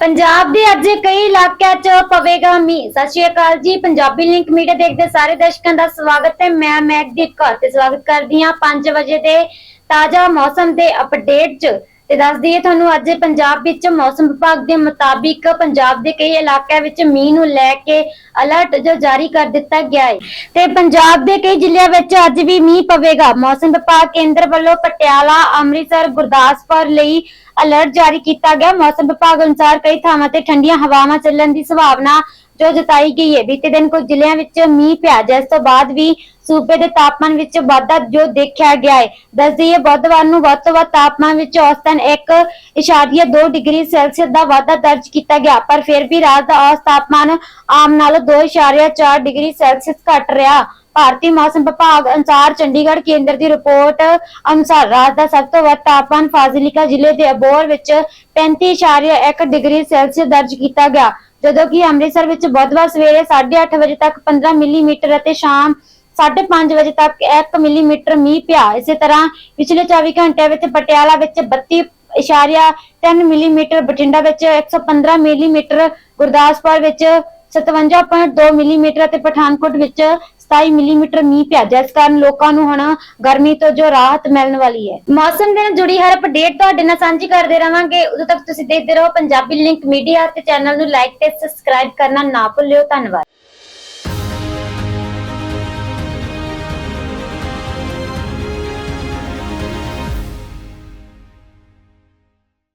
ਪੰਜਾਬ ਦੇ ਅੱਜ ਕਈ ਇਲਾਕਿਆਂ 'ਚ ਪਵੇਗਾ ਮੀਂਹ। ਸਤਿ ਸ਼੍ਰੀ ਅਕਾਲ ਜੀ, ਪੰਜਾਬੀ ਲਿੰਕ ਮੀਡੀਆ ਦੇਖਦੇ ਸਾਰੇ ਦਰਸ਼ਕਾਂ ਦਾ ਸਵਾਗਤ ਹੈ। ਮੈਂ ਮੈਗਦੀਪ ਕੌਰ ਤੇ ਸਵਾਗਤ ਕਰਦੀ ਹਾਂ 5 ਵਜੇ ਦੇ ਤਾਜ਼ਾ ਮੌਸਮ ਦੇ ਅਪਡੇਟ 'ਚ। ਤੇ ਦੱਸ ਦਈਏ ਤੁਹਾਨੂੰ ਅੱਜ ਪੰਜਾਬ ਵਿੱਚ ਮੌਸਮ ਵਿਭਾਗ ਦੇ ਮੁਤਾਬਿਕ ਪੰਜਾਬ ਦੇ ਕਈ ਇਲਾਕਿਆਂ ਵਿੱਚ ਮੀਂਹ ਨੂੰ ਲੈ ਕੇ ਅਲਰਟ ਜੋ ਜਾਰੀ ਕਰ ਦਿੱਤਾ ਗਿਆ ਹੈ। ਤੇ ਪੰਜਾਬ ਦੇ ਕਈ ਜ਼ਿਲ੍ਹਿਆਂ ਵਿੱਚ ਅੱਜ ਵੀ ਮੀਂਹ ਪਵੇਗਾ। ਮੌਸਮ ਵਿਭਾਗ ਕੇਂਦਰ ਵੱਲੋਂ ਪਟਿਆਲਾ, ਅੰਮ੍ਰਿਤਸਰ, ਗੁਰਦਾਸਪੁਰ ਲਈ ਅਲਰਟ ਜਾਰੀ ਕੀਤਾ ਗਿਆ। ਮੌਸਮ ਵਿਭਾਗ ਅਨੁਸਾਰ ਕਈ ਥਾਵਾਂ ਤੇ ਠੰਡੀਆਂ ਹਵਾਵਾਂ ਚੱਲਣ ਦੀ ਸੰਭਾਵਨਾ ਜੋ ਜਤਾਈ ਗਈ ਹੈ। ਬੀਤੇ ਦਿਨ ਕੁਝ ਜ਼ਿਲ੍ਹਿਆਂ ਵਿੱਚ ਮੀਂਹ ਪਿਆ। ਜਿਸ ਤੋਂ ਬਾਅਦ ਵੀ ਸੂਬੇ ਦੇ ਤਾਪਮਾਨ ਵਿੱਚ ਵਾਧਾ ਜੋ ਦੇਖਿਆ ਗਿਆ ਹੈ। ਦੱਸ ਦਈਏ ਬੁੱਧਵਾਰ ਨੂੰ ਵੱਧ ਤੋਂ ਵੱਧ ਤਾਪਮਾਨ ਵਿੱਚ ਔਸਤਨ 1.2 ਡਿਗਰੀ ਸੈਲਸੀਅਸ ਦਾ ਵਾਧਾ ਦਰਜ ਕੀਤਾ ਗਿਆ। ਪਰ ਫਿਰ ਵੀ ਰਾਤ ਦਾ ਔਸਤ ਤਾਪਮਾਨ ਆਮ ਨਾਲੋਂ 2.4 ਡਿਗਰੀ ਸੈਲਸੀਅਸ ਘੱਟ ਰਿਹਾ। ਭਾਰਤੀ ਮੌਸਮ ਵਿਭਾਗ ਅਨੁਸਾਰ ਚੰਡੀਗੜ੍ਹ ਕੇਂਦਰ ਦੀ ਰਿਪੋਰਟ ਅਨੁਸਾਰ ਰਾਤ ਦਾ ਸਭ ਤੋਂ ਵੱਧ ਤਾਪਮਾਨ ਫਾਜ਼ਿਲਿਕਾ ਜ਼ਿਲ੍ਹੇ ਦੇ ਅਬੋਹਰ ਵਿੱਚ 35.1 ਡਿਗਰੀ ਸੈਲਸੀਅਸ ਦਰਜ ਕੀਤਾ ਗਿਆ, ਜਦੋਂ ਕਿ ਅੰਮ੍ਰਿਤਸਰ ਵਿੱਚ ਬੁੱਧਵਾਰ ਸਵੇਰੇ 8:30 ਵਜੇ ਤੱਕ 15 ਮਿਲੀਮੀਟਰ ਅਤੇ ਸ਼ਾਮ 5:30 ਵਜੇ ਤੱਕ 1 ਮਿਲੀਮੀਟਰ ਮੀਂਹ ਪਿਆ। ਇਸੇ ਤਰ੍ਹਾਂ ਪਿਛਲੇ 24 ਘੰਟਿਆਂ ਵਿੱਚ ਪਟਿਆਲਾ ਵਿੱਚ 32 ਇਸ਼ਾਰਿਆ 3 ਮਿਲੀਮੀਟਰ, ਬਠਿੰਡਾ ਵਿੱਚ 115 ਮਿਲੀਮੀਟਰ, ਗੁਰਦਾਸਪੁਰ ਵਿੱਚ 57.2 ਮਿਲੀਮੀਟਰ ਅਤੇ ਪਠਾਨਕੋਟ ਵਿੱਚ 27 ਮਿਲੀਮੀਟਰ ਮੀਂਹ ਪਿਆ ਜਿਸ ਕਾਰਨ ਲੋਕਾਂ ਨੂੰ ਹੁਣ ਗਰਮੀ ਤੋਂ ਜੋ ਰਾਹਤ ਮਿਲਣ ਵਾਲੀ ਹੈ। ਮੌਸਮ ਦੇ ਨਾਲ ਜੁੜੀ ਹਰ ਅਪਡੇਟ ਤੁਹਾਡੇ ਨਾਲ ਸਾਂਝੀ ਕਰਦੇ ਰਵਾਂਗੇ। ਉਦੋਂ ਤੱਕ ਤੁਸੀਂ ਦੇਖਦੇ ਰਹੋ ਪੰਜਾਬੀ ਲਿੰਕ ਮੀਡੀਆ ਤੇ ਚੈਨਲ ਨੂੰ ਲਾਈਕ ਤੇ ਸਬਸਕ੍ਰਾਈਬ ਕਰਨਾ ਨਾ ਭੁੱਲਿਓ। ਧੰਨਵਾਦ।